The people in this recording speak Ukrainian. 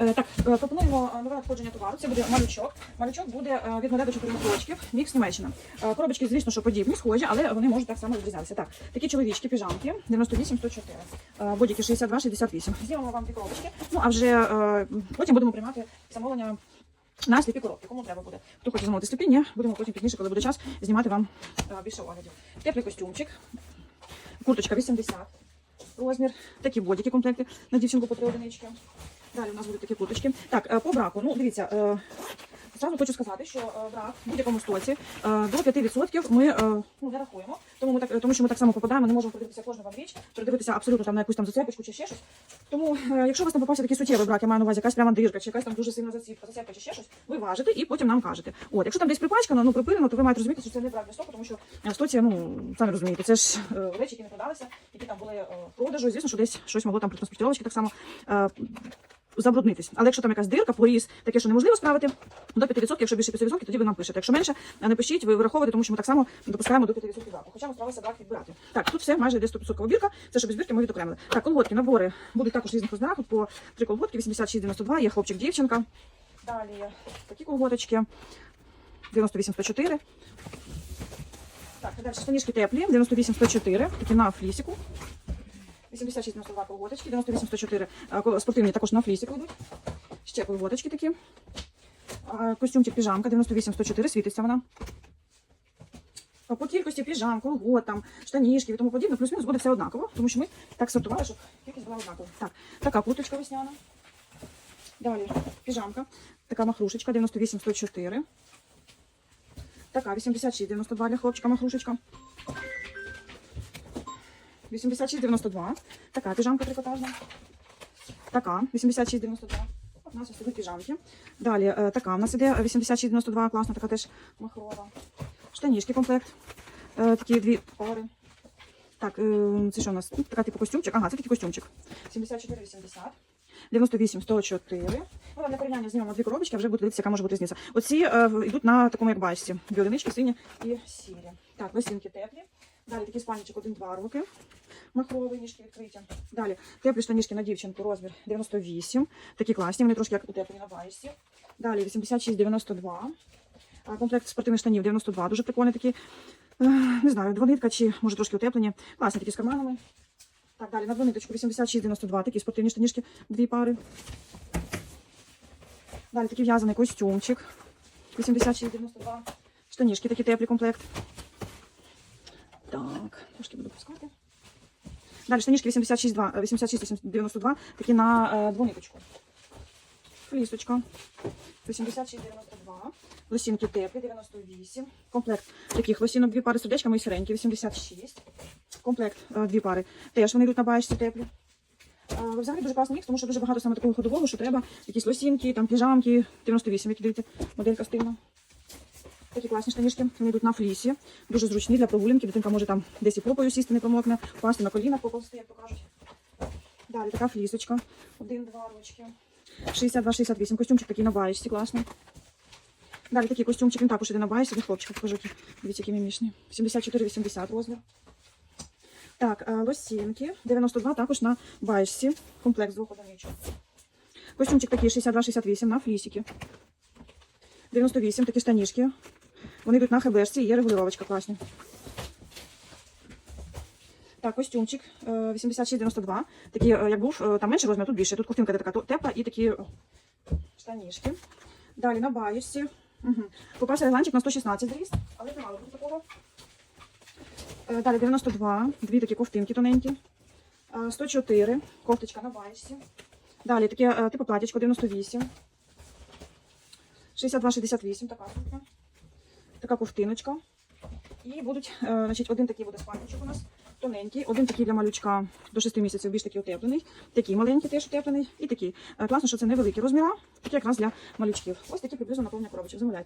Е, Так, е, пропонуємо е, нове надходження товару. Це буде малючок. Малючок буде від 0 до 4 років, мікс Німеччина. Коробочки, звісно, що подібні, схожі, але вони можуть так само відрізнятися. Так, такі чоловічки, піжамки 98-104, е, бодіки 62-68. Знімемо вам дві коробочки. Ну а вже потім будемо приймати замовлення. На сліпі коробки, кому треба буде. Хто хоче замовити сліпі, ні, будемо потім пізніше, коли буде час, знімати вам більше оглядів. Теплий костюмчик, курточка 80 розмір, такі бодіки комплекти на дівчинку по три одинички. Далі у нас будуть такі курточки. Так, е, по браку. Ну, дивіться, е, зразу хочу сказати, що е, брак в будь-якому стоці до 5% ми ну, не рахуємо, тому, ми так, тому що ми так само попадаємо, не можемо подивитися кожну вам річ, передивитися абсолютно там на якусь там зацепочку чи ще щось. Тому, якщо у вас там попався такий суттєвий брак, я маю на увазі якась пряма дирка, чи якась там дуже сильна заціпка, зацепка чи ще щось, ви важите і потім нам кажете. От, якщо там десь припачкано, ну припилено, то ви маєте розуміти, що це не брак для стоку, тому що е, в стоці, ну самі розумієте, це ж речі, які не продалися, які там були в продажу. Звісно, що десь щось могло там при так само. Забруднитись. Але якщо там якась дирка, поріз, таке, що неможливо справити, до 5%, якщо більше 5%, тоді ви нам пишете. Якщо менше, не пишіть, ви враховуєте, тому що ми так само допускаємо до 5% браку. Хоча ми старалися брак відбирати. Так, тут все майже йде 100% бірка. Це щоб збірки ми відокремили. Так, колготки, набори будуть також різних розмірах. По три колготки, 86,92, є хлопчик, дівчинка. Далі такі колготочки, 98,104. Так, далі штанішки теплі, 98,104, такі на флісіку. 86,92 колготочки, 98,104 а, ко- спортивні також на флісіку йдуть. Ще колготочки такі. Костюмчик піжамка 98,104, світиться вона. По кількості піжам, колгот, там, і тому подібне, плюс-мінус буде все однаково, тому що ми так сортували, щоб кількість була однакова. Так, така курточка весняна. Далі піжамка, така махрушечка 98,104. Така 86,92 для хлопчика махрушечка. 86,92. Така піжамка трикотажна. Така 86,92. У нас ось ідуть піжамки. Далі е, така у нас іде 86,92, класна, така теж махрова. Штанішки комплект. Е, такі дві пари. Так, е, це що у нас? Така типу костюмчик. Ага, це такий костюмчик. 74,80. 98, 104. Ну, для порівняння знімемо дві коробочки, а вже буде дивитися, яка може бути різниця. Оці е, йдуть на такому як бачці. Білинички, сині і сірі. Так, лосінки теплі. Далі такий спальничок 1-2 роки. Махрові ніжки відкриті. Далі теплі штанішки на дівчинку, розмір 98. Такі класні, вони трошки як утеплені на бачці. Далі 86-92. Комплект спортивних штанів 92. Дуже прикольний такий. Е, Не знаю, двонитка чи може трошки утеплені. Класні такі з карманами. Так, далі на двониточку 86-92. Такі спортивні штанішки, дві пари. Далі такий в'язаний костюмчик. 86-92. Штанішки такі теплі комплект. Так, трошки буду пускати. Далі штанішки 86-2, 86-92, такі на е, двониточку. Флісочка. 86-92. Лосінки теплі, 98. Комплект таких лосінок, дві пари сердечками і сиренькі, 86. Комплект е, дві пари. Теж вони йдуть на баєчці теплі. Е, Взагалі дуже класний мікс, тому що дуже багато саме такого ходового, що треба. Якісь лосінки, там піжамки, 98, які дивіться, моделька стильна. Такі класні штанішки, вони йдуть на флісі. Дуже зручні для прогулянки. Дитинка може там десь і попою сісти, не промокне, на колінах, поповзти, як то кажуть. Далі така флісочка. Один-два рочки. 62-68. Костюмчик такий на баєчці, класний. Далі такий костюмчик, він також іде на баєчці для хлопчика. Покажу, дивіться, який мімішний. 74-80 розмір. Так, е, лосінки. 92 також на баєчці. Комплект з двох одиничок. Костюмчик такий 62-68 на флісіки. 98 такі штанішки. Вони йдуть на хебешці, є регулювачка класні. Так, костюмчик е, 86-92. Такий, е, як був, е, там менше розмір, тут більше. Тут ковтинка де така тепла і такі е, штанішки. Далі на баєчці. Угу. Попався регланчик на 116 зріст, але немало тут такого. Е, Далі 92, дві такі ковтинки тоненькі. Е, 104, кофточка на баєчці. Далі таке е, типу платічко 98. 62-68, така. Така ковтиночка. І будуть, е, значить, один такий буде спальничок у нас, тоненький, один такий для малючка до 6 місяців, більш такий утеплений, такий маленький теж утеплений, і такий. Е, класно, що це невеликі розміри, такі якраз для малючків. Ось такі приблизно наповнення коробочок. Замовляйте.